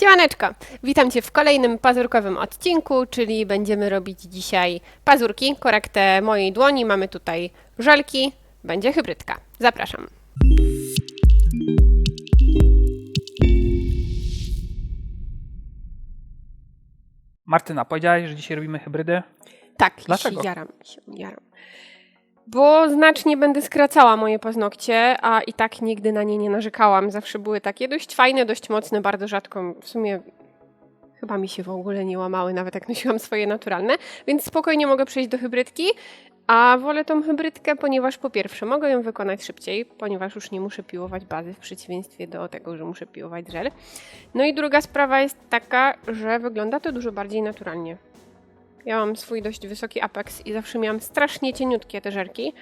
Siemaneczko, witam Cię w kolejnym pazurkowym odcinku, czyli będziemy robić dzisiaj pazurki, korektę mojej dłoni. Mamy tutaj żelki, będzie hybrydka. Zapraszam. Martyna, powiedziałaś, że dzisiaj robimy hybrydę? Tak, Dlaczego? się jaram, się jaram. Bo znacznie będę skracała moje paznokcie, a i tak nigdy na nie nie narzekałam. Zawsze były takie dość fajne, dość mocne, bardzo rzadko w sumie chyba mi się w ogóle nie łamały, nawet jak nosiłam swoje naturalne, więc spokojnie mogę przejść do hybrydki, a wolę tą hybrydkę, ponieważ po pierwsze mogę ją wykonać szybciej, ponieważ już nie muszę piłować bazy w przeciwieństwie do tego, że muszę piłować żel. No i druga sprawa jest taka, że wygląda to dużo bardziej naturalnie. Ja mam swój dość wysoki apex i zawsze miałam strasznie cieniutkie te żerki,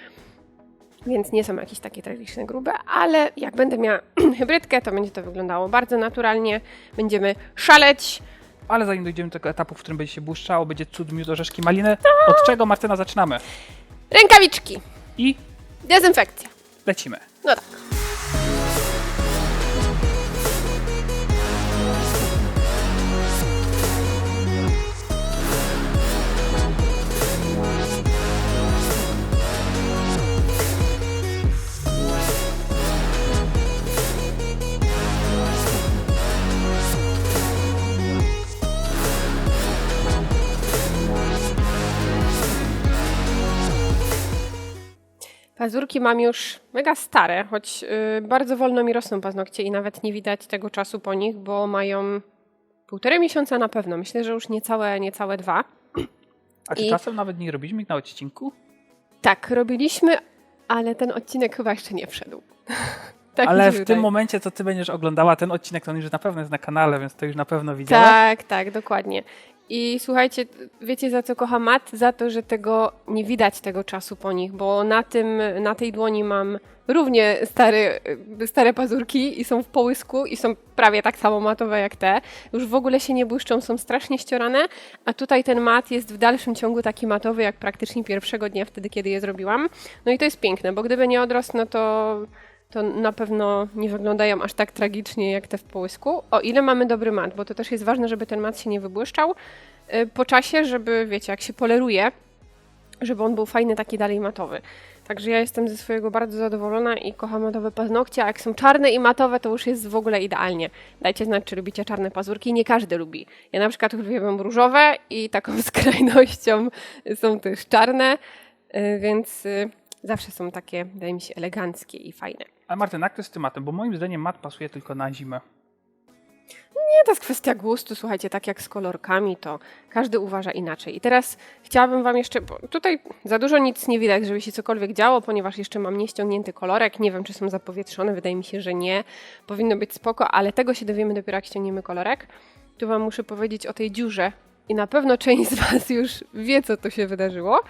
więc nie są jakieś takie tragiczne grube, ale jak będę miała hybrydkę, to będzie to wyglądało bardzo naturalnie. Będziemy szaleć. Ale zanim dojdziemy do tego etapu, w którym będzie się błyszczało, będzie cud miód orzeszki maliny, od czego Martyna zaczynamy? Rękawiczki, I dezynfekcja. lecimy. No tak. Pazurki mam już mega stare, choć y, bardzo wolno mi rosną paznokcie i nawet nie widać tego czasu po nich, bo mają półtorej miesiąca na pewno. Myślę, że już niecałe, niecałe dwa. A czy I- czasem nawet nie robiliśmy ich na odcinku? Tak, robiliśmy, ale ten odcinek chyba jeszcze nie wszedł. tak Ale w tym wydaje. momencie, co ty będziesz oglądała ten odcinek, to on już na pewno jest na kanale, więc to już na pewno widziałaś. Tak, tak, dokładnie. I słuchajcie, wiecie za co kocham mat? Za to, że tego nie widać tego czasu po nich, bo na tym, na tej dłoni mam równie stare, stare pazurki i są w połysku i są prawie tak samo matowe jak te. Już w ogóle się nie błyszczą, są strasznie ściorane, a tutaj ten mat jest w dalszym ciągu taki matowy jak praktycznie pierwszego dnia wtedy, kiedy je zrobiłam. No i to jest piękne, bo gdyby nie odrost, no to to na pewno nie wyglądają aż tak tragicznie jak te w połysku. O ile mamy dobry mat, bo to też jest ważne, żeby ten mat się nie wybłyszczał y, po czasie, żeby, wiecie, jak się poleruje, żeby on był fajny, taki dalej matowy. Także ja jestem ze swojego bardzo zadowolona i kocham matowe paznokcie, a jak są czarne i matowe, to już jest w ogóle idealnie. Dajcie znać, czy lubicie czarne pazurki. Nie każdy lubi. Ja na przykład uwielbiam różowe i taką skrajnością są też czarne, y, więc y, zawsze są takie, wydaje mi się, eleganckie i fajne. Ale Martyna, jak to z tematem? Bo moim zdaniem mat pasuje tylko na zimę. Nie, to jest kwestia gustu, słuchajcie, tak jak z kolorkami, to każdy uważa inaczej. I teraz chciałabym Wam jeszcze, bo tutaj za dużo nic nie widać, żeby się cokolwiek działo, ponieważ jeszcze mam nieściągnięty kolorek, nie wiem, czy są zapowietrzone, wydaje mi się, że nie. Powinno być spoko, ale tego się dowiemy dopiero jak ściągniemy kolorek. Tu Wam muszę powiedzieć o tej dziurze i na pewno część z Was już wie, co to się wydarzyło.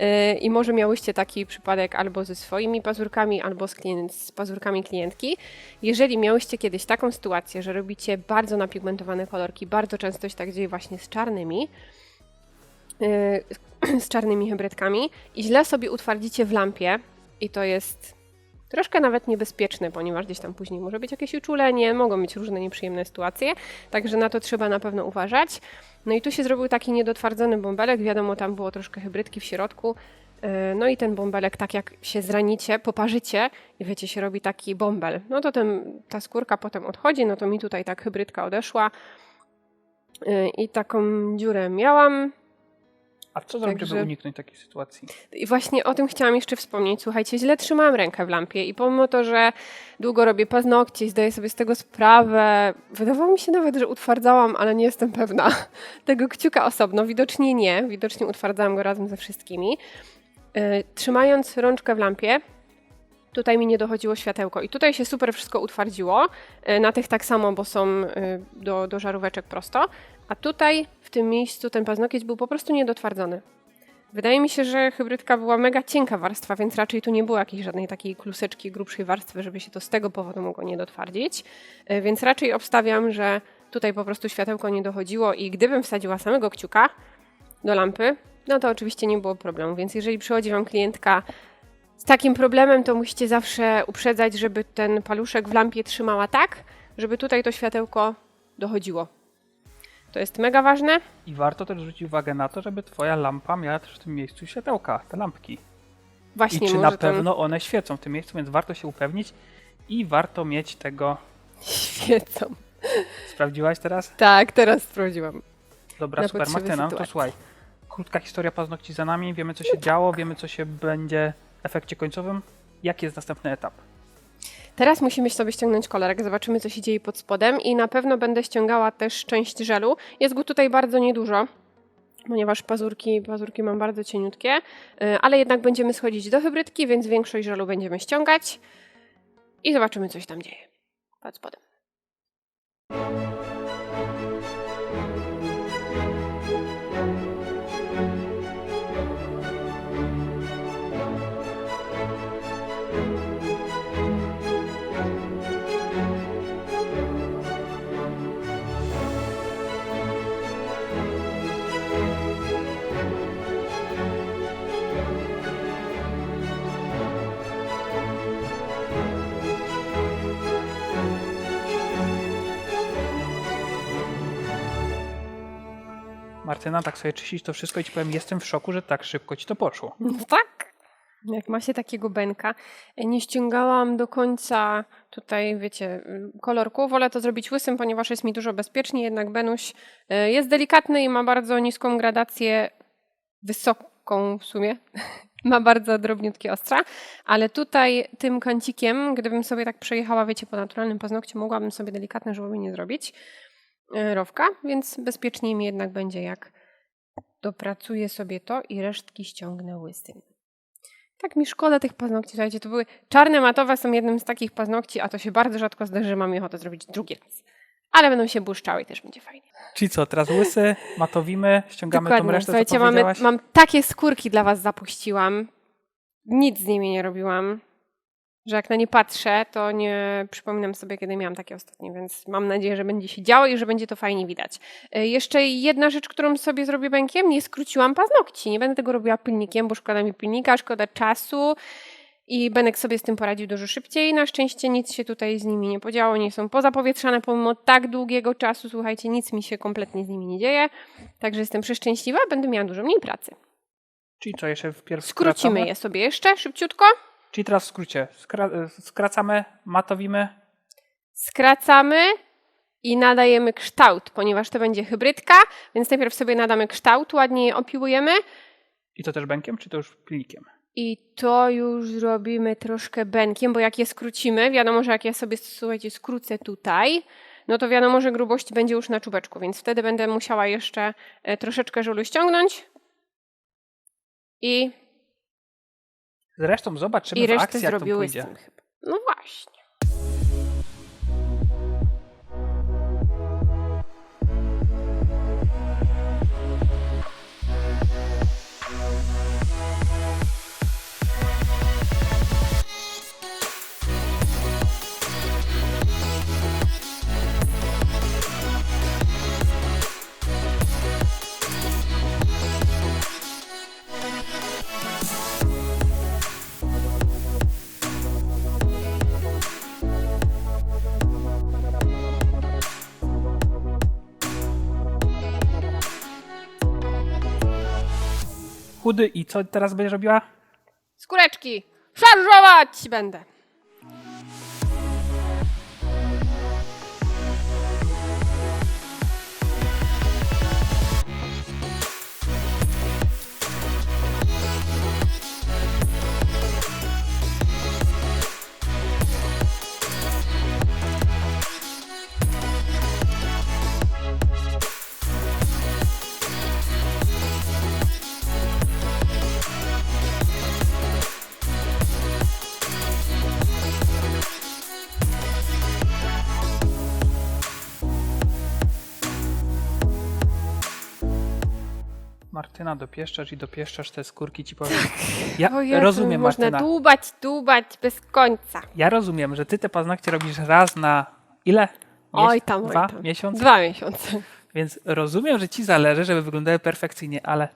Yy, I może miałyście taki przypadek albo ze swoimi pazurkami, albo z, klient, z pazurkami klientki. Jeżeli miałyście kiedyś taką sytuację, że robicie bardzo napigmentowane kolorki, bardzo często się tak dzieje właśnie z czarnymi, yy, z czarnymi hybrydkami i źle sobie utwardzicie w lampie i to jest troszkę nawet niebezpieczne, ponieważ gdzieś tam później może być jakieś uczulenie, mogą być różne nieprzyjemne sytuacje, także na to trzeba na pewno uważać. No i tu się zrobił taki niedotwardzony bąbelek, wiadomo, tam było troszkę hybrydki w środku, Yy, no i ten bąbelek, tak jak się zranicie, poparzycie i wiecie, się robi taki bąbel. No to ten, ta skórka potem odchodzi, no to mi tutaj tak hybrydka odeszła Yy, i taką dziurę miałam. A co zrobić, żeby Także- uniknąć takiej sytuacji? I właśnie o tym chciałam jeszcze wspomnieć. Słuchajcie, źle trzymałam rękę w lampie i pomimo to, że długo robię paznokcie i zdaję sobie z tego sprawę, wydawało mi się nawet, że utwardzałam, ale nie jestem pewna tego kciuka osobno. Widocznie nie, widocznie utwardzałam go razem ze wszystkimi. Yy, Trzymając rączkę w lampie, tutaj mi nie dochodziło światełko i tutaj się super wszystko utwardziło. Yy, Na tych tak samo, bo są yy, do, do żaróweczek prosto, a tutaj w tym miejscu ten paznokieć był po prostu niedotwardzony. Wydaje mi się, że hybrydka była mega cienka warstwa, więc raczej tu nie było jakiejś żadnej takiej kluseczki, grubszej warstwy, żeby się to z tego powodu mogło nie dotwardzić. E, Więc raczej obstawiam, że tutaj po prostu światełko nie dochodziło i gdybym wsadziła samego kciuka do lampy, no to oczywiście nie było problemu. Więc jeżeli przychodzi Wam klientka z takim problemem, to musicie zawsze uprzedzać, żeby ten paluszek w lampie trzymała tak, żeby tutaj to światełko dochodziło. To jest mega ważne. I warto też zwrócić uwagę na to, żeby twoja lampa miała też w tym miejscu światełka, te lampki. Właśnie I czy na pewno one świecą w tym miejscu, więc warto się upewnić i warto mieć tego. świecą. Sprawdziłaś teraz? Tak, teraz sprawdziłam. Dobra, Na super. Martyna, no to sytuacji. słuchaj. Krótka historia paznokci za nami, wiemy co się działo, wiemy co się będzie efekcie końcowym. Jaki jest następny etap? Teraz musimy sobie ściągnąć kolorek, zobaczymy co się dzieje pod spodem i na pewno będę ściągała też część żelu. Jest go tutaj bardzo niedużo, ponieważ pazurki, pazurki mam bardzo cieniutkie, y, ale jednak będziemy schodzić do hybrydki, więc większość żelu będziemy ściągać i zobaczymy co się tam dzieje pod spodem. Martyna, tak sobie czyścić to wszystko i ci powiem, jestem w szoku, że tak szybko ci to poszło. No tak. Jak ma się takiego benka. Nie ściągałam do końca tutaj, wiecie, kolorku. Wolę to zrobić łysym, ponieważ jest mi dużo bezpieczniej. Jednak Benuś y, jest delikatny i ma bardzo niską gradację, wysoką w sumie. ma bardzo drobniutkie ostrza, ale tutaj tym kancikiem, gdybym sobie tak przejechała, wiecie, po naturalnym paznokciu, mogłabym sobie delikatne żłobienie zrobić. Y, Rowka, więc bezpieczniej mi jednak będzie, jak dopracuję sobie to i resztki ściągnę łysym. Tak mi szkoda tych paznokci. Słuchajcie, to były czarne matowe, są jednym z takich paznokci, a to się bardzo rzadko zdarzy, że mam ochotę zrobić drugi raz. Ale będą się błyszczały i też będzie fajnie. Czyli co, teraz łysy, matowimy, ściągamy tą Dokładnie. resztę, co Słuchajcie, mamy, powiedziałaś? mam takie skórki dla was zapuściłam. Nic z nimi nie robiłam. Że jak na nie patrzę, to nie przypominam sobie, kiedy miałam takie ostatnie, więc mam nadzieję, że będzie się działo i że będzie to fajnie widać. Y, Jeszcze jedna rzecz, którą sobie zrobię bękiem, nie skróciłam paznokci. Nie będę tego robiła pilnikiem, bo szkoda mi pilnika, szkoda czasu i Benek sobie z tym poradził dużo szybciej. Na szczęście nic się tutaj z nimi nie podziało, nie są pozapowietrzane pomimo tak długiego czasu. Słuchajcie, nic mi się kompletnie z nimi nie dzieje, także jestem przeszczęśliwa, będę miała dużo mniej pracy. Czyli co, jeszcze wpierw Skrócimy je sobie jeszcze szybciutko. Czyli teraz w skrócie, skra skracamy, matowimy, Skracamy i nadajemy kształt, ponieważ to będzie hybrydka, więc najpierw sobie nadamy kształt, ładnie je opiłujemy. I to też bękiem, czy to już pilnikiem? i to już zrobimy troszkę benkiem, bo jak je skrócimy, wiadomo, że jak ja sobie, słuchajcie, skrócę tutaj, no to wiadomo, że grubość będzie już na czubeczku, więc wtedy będę musiała jeszcze e, troszeczkę żulu ściągnąć i, Zresztą zobaczymy i w akcji, jak to zrobiły z pójdzie. tym chyba. No właśnie. Chudy i co teraz będziesz robiła? Skóreczki! Szarżować będę! Martyna, dopieszczasz i dopieszczasz te skórki, ci powiem. Ja O Jezu, rozumiem, Można Martyna. dłubać, dłubać bez końca. Ja rozumiem, że ty te paznokcie robisz raz na ile? Oj tam, oj Dwa tam. miesiące? Dwa miesiące. Więc rozumiem, że ci zależy, żeby wyglądały perfekcyjnie, ale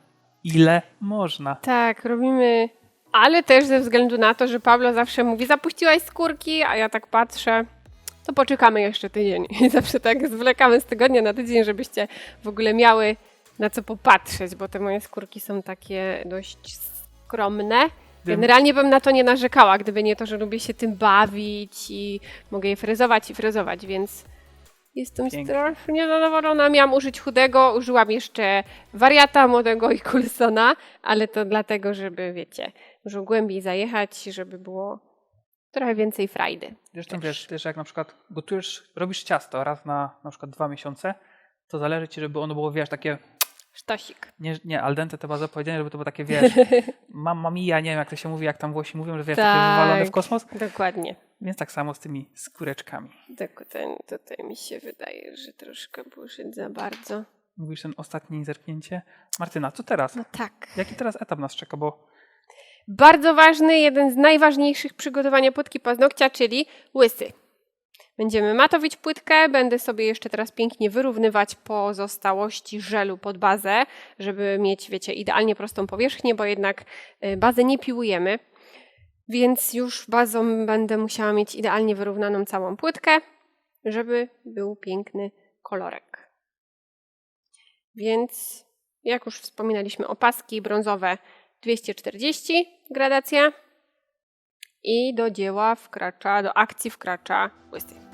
ile można? Tak, robimy. Ale też ze względu na to, że Pablo zawsze mówi, zapuściłaś skórki, a ja tak patrzę. to poczekamy jeszcze tydzień. I zawsze tak zwlekamy z tygodnia na tydzień, żebyście w ogóle miały na co popatrzeć, bo te moje skórki są takie dość skromne. Generalnie bym na to nie narzekała, gdyby nie to, że lubię się tym bawić i mogę je frezować i frezować, więc jestem Pięknie. strasznie zadowolona. Miałam użyć chudego, użyłam jeszcze wariata młodego i Coulsona, ale to dlatego, żeby, wiecie, dużo głębiej zajechać, żeby było trochę więcej frajdy. Zresztą Też. wiesz, też jak na przykład gotujesz, robisz ciasto raz na na przykład dwa miesiące, to zależy ci, żeby ono było, wiesz, takie, Sztosik. nie, nie al dente to bardzo powiedziane, żeby to było takie, wiesz, mamma mia, nie wiem jak to się mówi, jak tam Włosi mówią, że wiesz, takie Tak. wywalone w kosmos. Dokładnie. Więc tak samo z tymi skóreczkami. Tak, ten, tutaj mi się wydaje, że troszkę poszedł za bardzo. Mówisz ten ostatnie zerknięcie. Martyna, co teraz? No tak. Jaki teraz etap nas czeka? Bo Bardzo ważny, jeden z najważniejszych przygotowania płytki paznokcia, czyli łysy. Będziemy matowić płytkę, będę sobie jeszcze teraz pięknie wyrównywać pozostałości żelu pod bazę, żeby mieć, wiecie, idealnie prostą powierzchnię, bo jednak y, bazę nie piłujemy, więc już bazą będę musiała mieć idealnie wyrównaną całą płytkę, żeby był piękny kolorek. Więc, jak już wspominaliśmy, opaski brązowe 240 gradacja i do dzieła wkracza, do akcji wkracza łysy.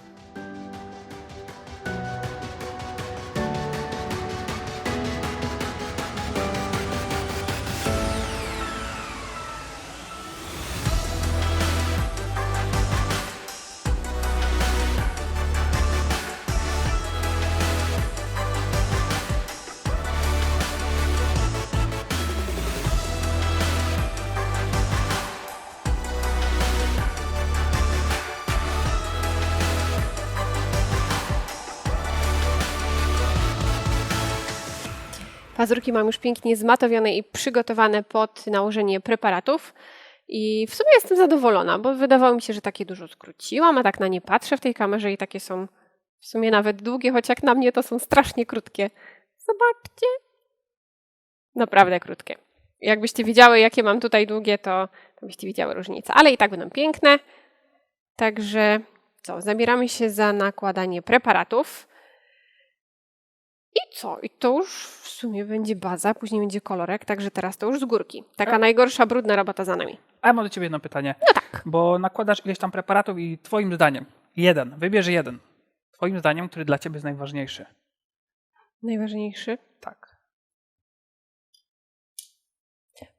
Pazurki mam już pięknie zmatowione i przygotowane pod nałożenie preparatów. I w sumie jestem zadowolona, bo wydawało mi się, że takie dużo skróciłam, a tak na nie patrzę w tej kamerze i takie są w sumie nawet długie, choć jak na mnie to są strasznie krótkie. Zobaczcie. Naprawdę krótkie. Jakbyście widziały, jakie mam tutaj długie, to, byście widziały różnicę. Ale i tak będą piękne. Także co, zabieramy się za nakładanie preparatów. I co? I to już w sumie będzie baza, później będzie kolorek, także teraz to już z górki. Taka A- najgorsza, brudna robota za nami. a ja mam do ciebie jedno pytanie. No tak. Bo nakładasz ileś tam preparatów i twoim zdaniem, jeden, wybierz jeden. Twoim zdaniem, który dla ciebie jest najważniejszy. Najważniejszy? Tak.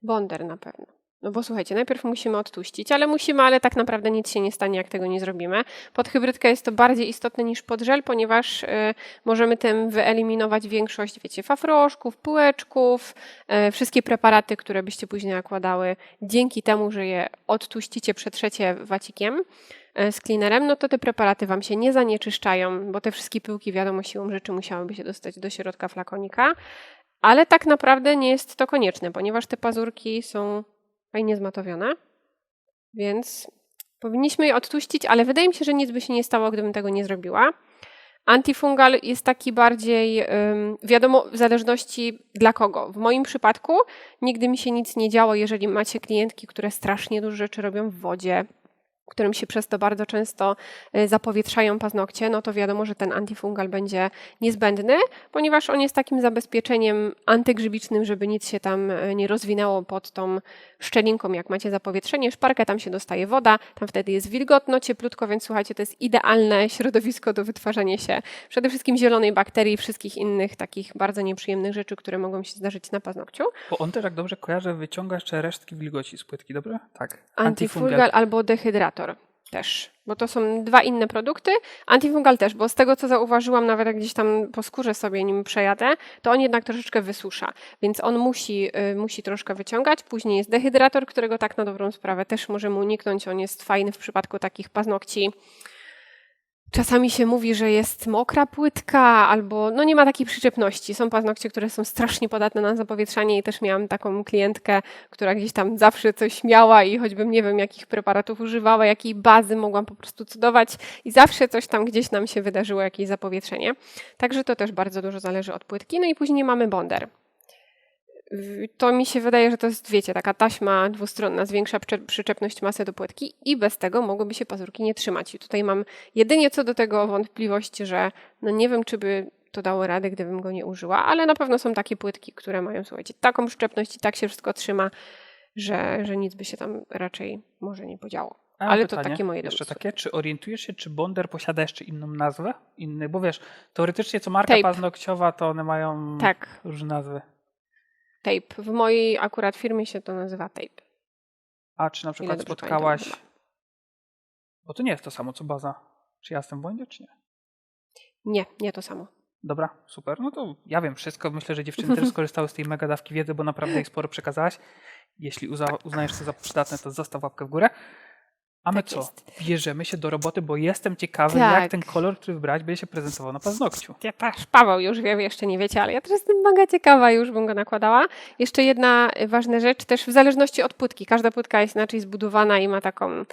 Bonder na pewno. No bo słuchajcie, najpierw musimy odtłuścić, ale musimy, ale tak naprawdę nic się nie stanie, jak tego nie zrobimy. Pod hybrydkę jest to bardziej istotne niż pod żel, ponieważ y, możemy tym wyeliminować większość, wiecie, fafroszków, półeczków, y, wszystkie preparaty, które byście później nakładały dzięki temu, że je odtłuścicie, przetrzecie wacikiem y, z cleanerem, no to te preparaty Wam się nie zanieczyszczają, bo te wszystkie pyłki, wiadomo, siłą rzeczy musiałyby się dostać do środka flakonika. Ale tak naprawdę nie jest to konieczne, ponieważ te pazurki są fajnie zmatowione, więc powinniśmy je odtłuścić, ale wydaje mi się, że nic by się nie stało, gdybym tego nie zrobiła. Antifungal jest taki bardziej, wiadomo, w zależności dla kogo. W moim przypadku nigdy mi się nic nie działo, jeżeli macie klientki, które strasznie dużo rzeczy robią w wodzie, którym się przez to bardzo często y, zapowietrzają paznokcie, no to wiadomo, że ten antifungal będzie niezbędny, ponieważ on jest takim zabezpieczeniem antygrzybicznym, żeby nic się tam y, nie rozwinęło pod tą szczelinką, jak macie zapowietrzenie, szparkę, tam się dostaje woda, tam wtedy jest wilgotno, cieplutko, więc słuchajcie, to jest idealne środowisko do wytwarzania się przede wszystkim zielonej bakterii i wszystkich innych takich bardzo nieprzyjemnych rzeczy, które mogą się zdarzyć na paznokciu. Bo on też, jak dobrze kojarzę, wyciąga jeszcze resztki wilgoci z płytki, dobrze? Tak. Antifungal albo dehydrator też, bo to są dwa inne produkty. Antifungal też, bo z tego co zauważyłam, nawet jak gdzieś tam po skórze sobie nim przejadę, to on jednak troszeczkę wysusza, więc on musi, y, musi troszkę wyciągać. Później jest dehydrator, którego tak na dobrą sprawę też możemy uniknąć. On jest fajny w przypadku takich paznokci. Czasami się mówi, że jest mokra płytka, albo no nie ma takiej przyczepności. Są paznokcie, które są strasznie podatne na zapowietrzanie i też miałam taką klientkę, która gdzieś tam zawsze coś miała i choćbym nie wiem jakich preparatów używała, jakiej bazy mogłam po prostu cudować i zawsze coś tam gdzieś nam się wydarzyło, jakieś zapowietrzenie. Także to też bardzo dużo zależy od płytki. No i później mamy bonder. To mi się wydaje, że to jest, wiecie, taka taśma dwustronna, zwiększa przyczepność masy do płytki i bez tego mogłyby się pazurki nie trzymać. I tutaj mam jedynie co do tego wątpliwość, że no nie wiem, czy by to dało radę, gdybym go nie użyła, ale na pewno są takie płytki, które mają, słuchajcie, taką przyczepność i tak się wszystko trzyma, że, że nic by się tam raczej może nie podziało. A Ale to pytanie, takie moje Jeszcze domysły. takie, czy orientujesz się, czy Bonder posiada jeszcze inną nazwę? Inny, bo wiesz, teoretycznie co marka Tape. paznokciowa, to one mają Tak, różne nazwy. Tape. W mojej akurat firmie się to nazywa tape. A czy na przykład spotkałaś... Bo to nie jest to samo, co baza. Czy ja jestem w błędzie, czy nie? Nie, nie to samo. Dobra, super. No to ja wiem wszystko. Myślę, że dziewczyny też skorzystały z tej mega dawki wiedzy, bo naprawdę jej sporo przekazałaś. Jeśli uza- uznajesz to za przydatne, to zostaw łapkę w górę. A my Tak co? jest. Bierzemy się do roboty, bo jestem ciekawy, Tak. jak ten kolor, który wybrać, będzie się prezentował na paznokciu. Ja też, Paweł już wie, wy jeszcze nie wiecie, ale ja też jestem mega ciekawa, już bym go nakładała. Jeszcze jedna ważna rzecz, też w zależności od płytki. Każda płytka jest inaczej zbudowana i ma taką,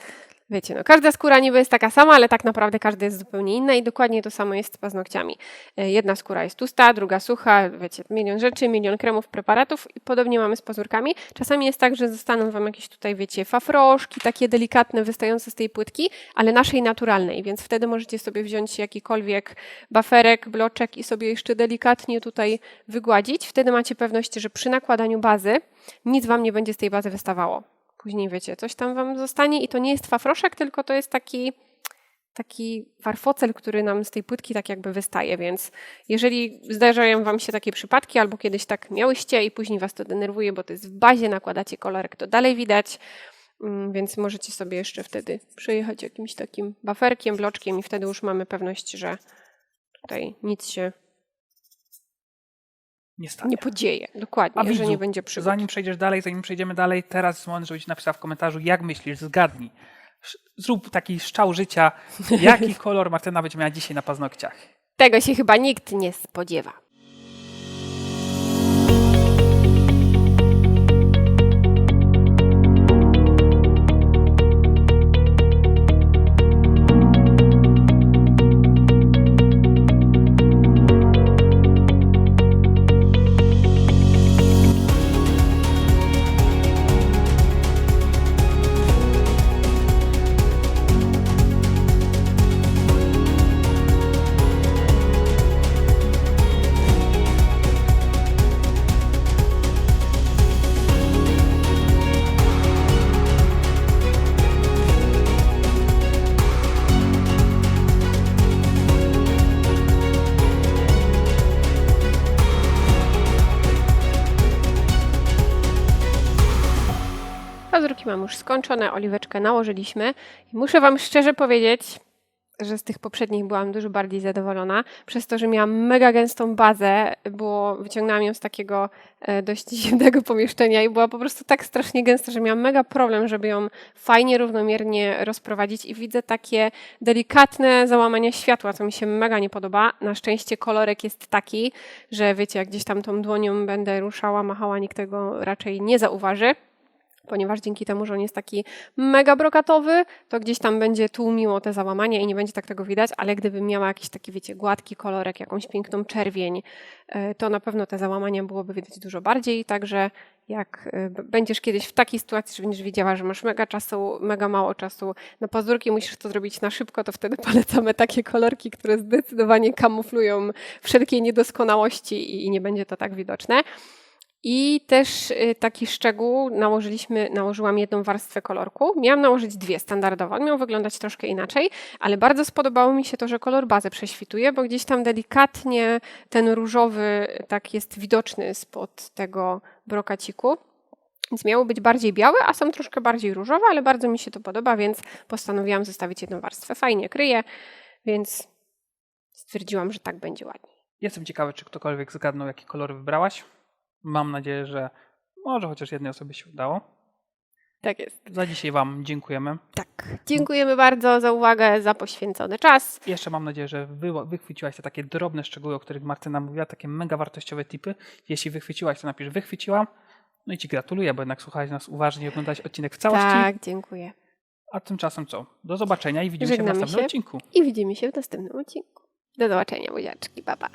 wiecie, no każda skóra niby jest taka sama, ale tak naprawdę każda jest zupełnie inna i dokładnie to samo jest z paznokciami. Y, Jedna skóra jest tłusta, druga sucha, wiecie, milion rzeczy, milion kremów, preparatów i podobnie mamy z pazurkami. Czasami jest tak, że zostaną wam jakieś tutaj, wiecie, fafrożki, takie delikatne, wystające z tej płytki, ale naszej naturalnej, więc wtedy możecie sobie wziąć jakikolwiek baferek, bloczek i sobie jeszcze delikatnie tutaj wygładzić. Wtedy macie pewność, że przy nakładaniu bazy nic wam nie będzie z tej bazy wystawało. Później wiecie, coś tam wam zostanie i to nie jest fafroszek, tylko to jest taki taki warfocel, który nam z tej płytki tak jakby wystaje, więc jeżeli zdarzają wam się takie przypadki albo kiedyś tak miałyście i później was to denerwuje, bo to jest w bazie, nakładacie kolorek, to dalej widać, Mm, więc możecie sobie jeszcze wtedy przejechać jakimś takim baferkiem, bloczkiem i wtedy już mamy pewność, że tutaj nic się Nie stanie. nie podzieje. Dokładnie, A że widzu, nie będzie przygód. Zanim przejdziesz dalej, zanim przejdziemy dalej, teraz jest moment, żebyś napisał w komentarzu, jak myślisz, zgadnij. Zrób taki szczał życia, jaki kolor Martyna będzie miała dzisiaj na paznokciach. Tego się chyba nikt nie spodziewa. Już skończone, oliweczkę nałożyliśmy. I muszę Wam szczerze powiedzieć, że z tych poprzednich byłam dużo bardziej zadowolona, przez to, że miałam mega gęstą bazę, bo wyciągnęłam ją z takiego e, dość zimnego pomieszczenia i była po prostu tak strasznie gęsta, że miałam mega problem, żeby ją fajnie, równomiernie rozprowadzić. I widzę takie delikatne załamania światła, co mi się mega nie podoba. Na szczęście kolorek jest taki, że wiecie, jak gdzieś tam tą dłonią będę ruszała, machała, nikt tego raczej nie zauważy ponieważ dzięki temu, że on jest taki mega brokatowy, to gdzieś tam będzie tłumiło te załamania i nie będzie tak tego widać, ale gdybym miała jakiś taki, wiecie, gładki kolorek, jakąś piękną czerwień, e, to na pewno te załamania byłoby widać dużo bardziej, także jak e, będziesz kiedyś w takiej sytuacji, że będziesz wiedziała, że masz mega czasu, mega mało czasu na pazurki, musisz to zrobić na szybko, to wtedy polecamy takie kolorki, które zdecydowanie kamuflują wszelkie niedoskonałości i nie będzie to tak widoczne. I też y, taki szczegół, nałożyliśmy, nałożyłam jedną warstwę kolorku. Miałam nałożyć dwie standardowo, miał wyglądać troszkę inaczej, ale bardzo spodobało mi się to, że kolor bazy prześwituje, bo gdzieś tam delikatnie ten różowy tak jest widoczny spod tego brokaciku. Więc miało być bardziej białe, a są troszkę bardziej różowe, ale bardzo mi się to podoba, więc postanowiłam zostawić jedną warstwę. Fajnie kryje, więc stwierdziłam, że tak będzie ładnie. Jestem ciekawy, czy ktokolwiek zgadnął, jaki kolor wybrałaś. Mam nadzieję, że może chociaż jednej osobie się udało. Tak jest. Za dzisiaj Wam dziękujemy. Tak. Dziękujemy bardzo za uwagę, za poświęcony czas. Jeszcze mam nadzieję, że wy, wychwyciłaś te takie drobne szczegóły, o których Martyna mówiła, takie mega wartościowe tipy. Jeśli wychwyciłaś, to napisz wychwyciłam. No i Ci gratuluję, bo jednak słuchałeś nas uważnie i oglądałeś odcinek w całości. Tak, dziękuję. A tymczasem co? Do zobaczenia i widzimy się w Żegnamy następnym się. odcinku. I widzimy się w następnym odcinku. Do zobaczenia, buziaczki. Pa, pa.